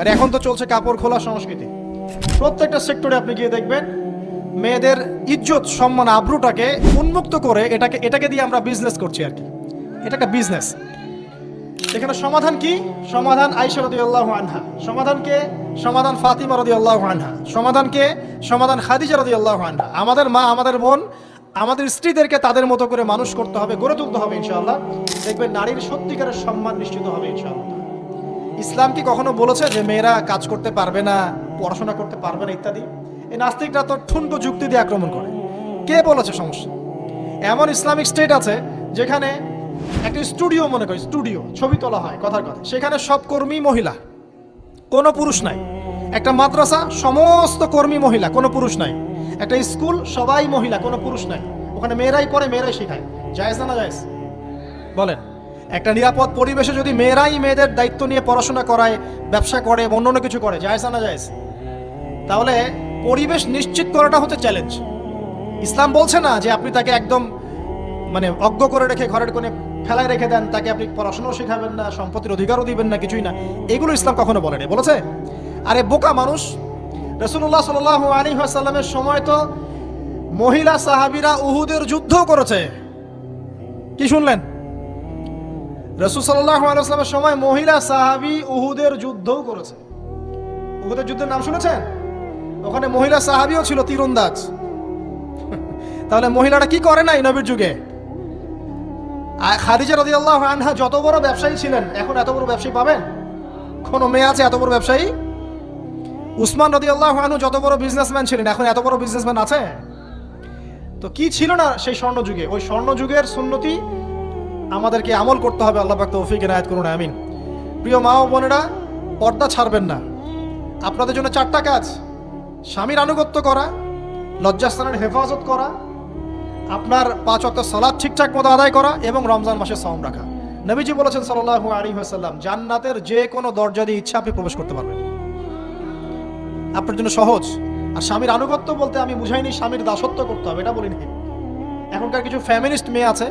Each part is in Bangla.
আর এখন তো চলছে কাপড় খোলা সংস্কৃতি। প্রত্যেকটা সেক্টরে আপনি গিয়ে দেখবেন, মেয়েদের ইজ্জত, সম্মান, আব্রুটাকে উন্মুক্ত করে এটাকে এটাকে দিয়ে আমরা বিজনেস করছি আর কি। এটা একটা বিজনেস এখানে সমাধান কি? সমাধান আইসা রদি আল্লাহ আনহা। সমাধান কে? সমাধান ফাতিমা রদিয়াল্লাহু আনহা। সমাধান কে? সমাধান খাদিজা রদিয়াল্লাহু আনহা। আমাদের মা, আমাদের বোন, আমাদের স্ত্রীদেরকে তাদের মতো করে মানুষ করতে হবে, গড়ে তুলতে হবে ইনশাআল্লাহ। দেখবেন নারীর সত্যিকারের সম্মান নিশ্চিত হবে ইনশাআল্লাহ। ইসলাম কি কখনো বলেছে যে মেয়েরা কাজ করতে পারবে না, পড়াশোনা করতে পারবে না ইত্যাদি? এই নাস্তিকরা তো ঠুনকো যুক্তি দিয়ে আক্রমণ করে। কে বলেছে সমস্যা? এমন ইসলামিক স্টেট আছে যেখানে একটা স্টুডিও মনে করি, স্টুডিও, ছবি তোলা হয়, কথার কথা। সেখানে সব কর্মী মহিলা, কোনো পুরুষ নাই। একটা মাদ্রাসা, সমস্ত কর্মী মহিলা, কোনো পুরুষ নাই। একটা স্কুল, সবাই মহিলা, কোনো পুরুষ নাই। ওখানে মেয়েরাই পড়ে, মেয়েরাই শেখায়। জায়েজ না না বলেন। একটা নিরাপদ পরিবেশে যদি মেয়েরাই মেয়েদের দায়িত্ব নিয়ে পড়াশোনা করায়, ব্যবসা করে অন্য অন্য কিছু করে, জায়েজ না জায়েজ? তাহলে পরিবেশ নিশ্চিত করাটা হচ্ছে চ্যালেঞ্জ ইসলাম বলছে না যে আপনি তাকে একদম মানে অজ্ঞ করে রেখে ঘরের কোণে ফেলায় রেখে দেন, তাকে আপনি পড়াশোনাও শেখাবেন না, সম্পত্তির অধিকারও দিবেন না, কিছুই না। এগুলো ইসলাম কখনো বলেনি। বলেছে, আরে বোকা মানুষ রসুল্লাহ সাল আলী সাল্লামের সময় তো মহিলা সাহাবিরা উহুদের যুদ্ধ করেছে। কি শুনলেন? রসুল সাল্লাহ আলাইসলামের সময় মহিলা সাহাবি উহুদের যুদ্ধও করেছে। উহুদের যুদ্ধের নাম শুনেছেন? ওখানে মহিলা সাহাবিও ছিল তীরন্দাজ। তাহলে মহিলাটা কি করে নাই নবীর যুগে? খাদিজা রদি আল্লাহ আনহা যত বড় ব্যবসায়ী ছিলেন, এখন এত বড় ব্যবসায়ী পাবেন? কোনো মেয়ে আছে এত বড় ব্যবসায়ী? উসমান রদি আল্লাহ আনহু যত বড় বিজনেসম্যান ছিলেন, এখন এত বড় বিজনেসম্যান আছে? তো কি ছিল না সেই স্বর্ণ যুগে ওই স্বর্ণ যুগের সুন্নতি আমাদেরকে আমল করতে হবে, আল্লাহ পাক তৌফিক, এনায়েত করুন, আমিন। প্রিয় মা ও বোনেরা, পর্দা ছাড়বেন না। আপনাদের জন্য চারটা কাজ। স্বামীর আনুগত্য করা, লজ্জাস্থানের হেফাজত করা, আপনার পাঁচ অক্ট সালাদ ঠিকঠাক মতো আদায় করা এবং রমজান মাসে সাউম রাখা। নবীজি বলেছেন সাল্লাহ আলী হাসাল্লাম জান্নাতের যে কোনো দরজা দিয়ে ইচ্ছা আপনি প্রবেশ করতে পারবেন। আপনার জন্য সহজ। আর স্বামীর আনুগত্য বলতে আমি বুঝাইনি, স্বামীর দাসত্ব করতে হবে, এটা বলিনি। এখনকার কিছু ফ্যামিলিস্ট মেয়ে আছে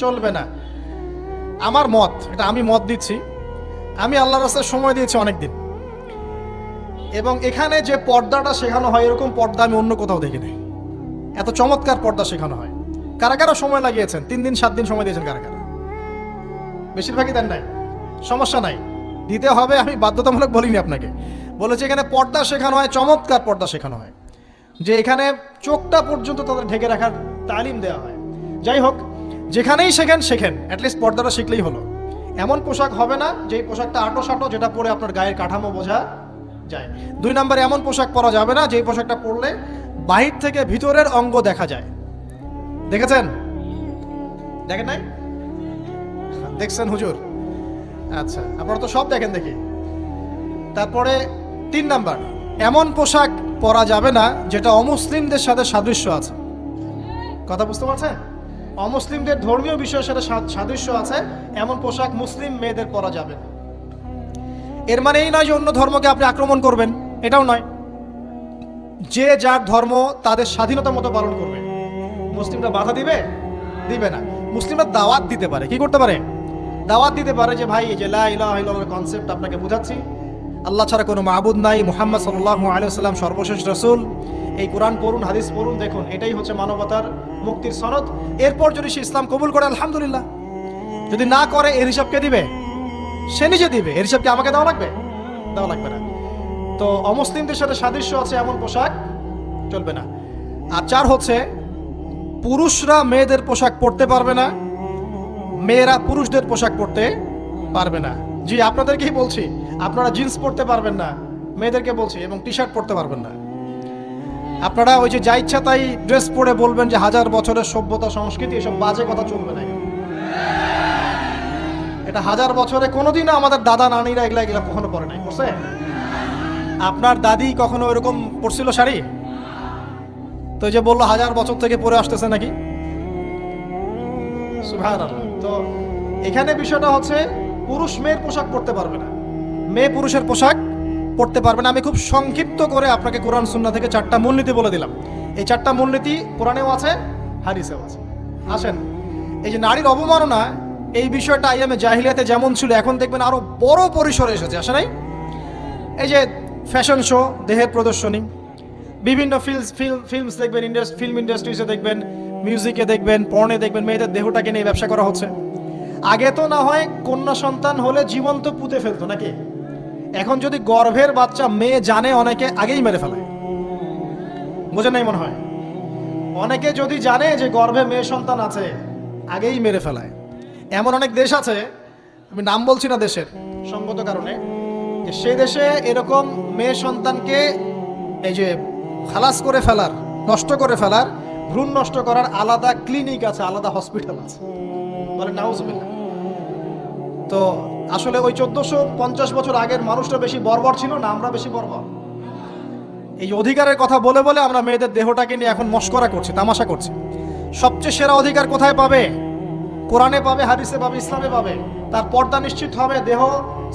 চলবে না। আমার মত, এটা আমি মত দিচ্ছি, আমি আল্লাহ রাস্তায় সময় দিয়েছি অনেক দিন এবং এখানে যে পর্দাটা শেখানো হয়, এরকম পর্দা আমি অন্য কোথাও দেখি নাই। এত চমৎকার পর্দা শেখানো হয়। কারা কারা সময় লাগিয়েছেন? তিন দিন, সাত দিন সময় দিয়েছেন কারা কারা? বেশিরভাগই দেন নাই। সমস্যা নাই। দিতে হবে, আমি বাধ্যতামূলক বলিনি আপনাকে। বলেছি এখানে পর্দা শেখানো হয়, চমৎকার পর্দা শেখানো হয়। যে এখানে চোখটা পর্যন্ত তাদের ঢেকে রাখার তালিম দেওয়া হয়। যাই হোক যেখানেই শেখেন শেখেন। অ্যাটলিস্ট পর্দাটা শিখলেই হলো। এমন পোশাক হবে না যেই পোশাকটা আটো সাটো যেটা পরে আপনার গায়ের কাঠামো বোঝা যায়। দুই নম্বরে এমন পোশাক পরা যাবে না যেই পোশাকটা পরলে বাহির থেকে ভিতরের অঙ্গ দেখা যায়। দেখেছেন? দেখেন নাই? দেখছেন হুজুর? আচ্ছা আপনারা তো সব দেখেন দেখি। তারপরে তিন নাম্বার, এমন পোশাক পরা যাবে না যেটা অমুসলিমদের সাথে সাদৃশ্য আছে। কথা বুঝতে পারছেন? অমুসলিমদের ধর্মীয় বিষয়ের সাথে সাদৃশ্য আছে, এমন পোশাক মুসলিম মেয়েদের পরা যাবে। এর মানে এই নয় যে অন্য ধর্মকে আপনি আক্রমণ করবেন, এটাও নয়। যে যার ধর্ম তাদের স্বাধীনতা মতো পালন করবে। মুসলিমরা বাধা দিবে? দিবে না। মুসলিমরা দাওয়াত দিতে পারে। কি করতে পারে? দাওয়াত দিতে পারে যে, ভাই যে কনসেপ্ট আপনাকে বুঝাচ্ছি। আল্লাহ ছাড়া কোনো মাহবুদ নাই। মোহাম্মদ সাল্লাল্লাহু আলাইহি সাল্লাম সর্বশেষ রাসূল। এই কোরআন পড়ুন, হাদিস পড়ুন, দেখুন, এটাই হচ্ছে মানবতার মুক্তির সনদ। এরপর যদি সে ইসলাম কবুল করে, আলহামদুলিল্লাহ। যদি না করে, এর হিসাব কে দিবে? সে নিজে দিবে। এর হিসাব কি আমাকে দেওয়া লাগবে? দেওয়া লাগবে না। তো অমুসলিমদের সাথে সাদৃশ্য আছে, এমন পোশাক চলবে না। আর চার হচ্ছে, পুরুষরা মেয়েদের পোশাক পরতে পারবে না, মেয়েরা পুরুষদের পোশাক পরতে পারবে না। জি, আপনাদেরকেই বলছি, আপনারা জিন্স পরতে পারবেন না, মেয়েদেরকে বলছি, এবং টি শার্ট পরতে পারবেন না। আপনারা ওই যে যা ইচ্ছা তাই ড্রেস পরে বলবেন যে হাজার বছরের সভ্যতা, সংস্কৃতি, এসব বাজে কথা চলবে না। এটা হাজার বছরে কোনোদিনও আমাদের দাদা, নানিরা এগুলা এগুলা কখনো পরে নাই। বুঝছে আপনার দাদি কখনো এরকম পরছিল শাড়ি? তো যে বলল হাজার বছর থেকে পরে আসতেছে নাকি? তো এখানে বিষয়টা হচ্ছে, পুরুষ মেয়ের পোশাক পরতে পারবে না। মেয়ে পুরুষের পোশাক পরতে পারবেন আমি খুব সংক্ষিপ্ত করে আপনাকে কোরআন সুন্না থেকে চারটা মূলনীতি বলে দিলাম। এই চারটা মূলনীতি কোরআনেও আছে, হাদিসেও আছে। আসেন, এই যে নারীর অবমাননা, এই বিষয়টা আইয়ামে জাহিলিয়াতে যেমন ছিল, এখন দেখবেন আরও বড় পরিসরে এসেছে। আসে নাই? এই যে ফ্যাশন শো, দেহের প্রদর্শনী, বিভিন্ন ফিল্মস, ফিল্ম, ফিল্মস দেখবেন ইন্ডাস্ট ফিল্ম ইন্ডাস্ট্রিজে দেখবেন, মিউজিকে দেখবেন, পর্নে দেখবেন, মেয়েদের দেহটাকে নিয়ে ব্যবসা করা হচ্ছে। আগে তো না হয় কন্যা সন্তান হলে জীবন্ত পুঁতে ফেলতো নাকি? এখন যদি গর্ভের বাচ্চা মেয়ে জানে, অনেকে আগেই মেরে ফেলায় বোঝে নাই মনে হয়? অনেকে যদি জানে যে গর্ভে মেয়ে সন্তান আছে, আগেই মেরে ফেলায়। এমন অনেক দেশ আছে, আমি নাম বলছি না দেশের, সঙ্গত কারণে সেই দেশে এরকম মেয়ে সন্তানকে এই যে খালাস করে ফেলার, নষ্ট করে ফেলার, ভ্রূণ নষ্ট করার আলাদা ক্লিনিক আছে, আলাদা হসপিটাল আছে। বলে নাউজবিল্লাহ। তো আসলে ওই চোদ্দশো পঞ্চাশ বছর আগের মানুষটা বেশি বর্বর ছিল না, আমরা বেশি বর্বর। এই অধিকারের কথা বলে বলে আমরা মেয়েদের দেহটাকে নিয়ে এখন মস্করা করছি, তামাশা করছি। সবচেয়ে সেরা অধিকার কোথায় পাবে? কোরআনে পাবে, হাদিসে পাবে, ইসলামে পাবে। তার পর্দা নিশ্চিত হবে, দেহ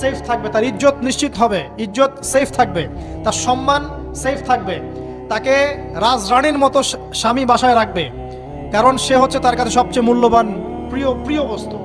সেফ থাকবে, তার ইজ্জত নিশ্চিত হবে। ইজ্জত সেফ থাকবে, তার সম্মান সেফ থাকবে। তাকে রাজরানীর মতো স্বামী বাসায় রাখবে, কারণ সে হচ্ছে তার কাছে সবচেয়ে মূল্যবান, প্রিয় প্রিয় বস্তু।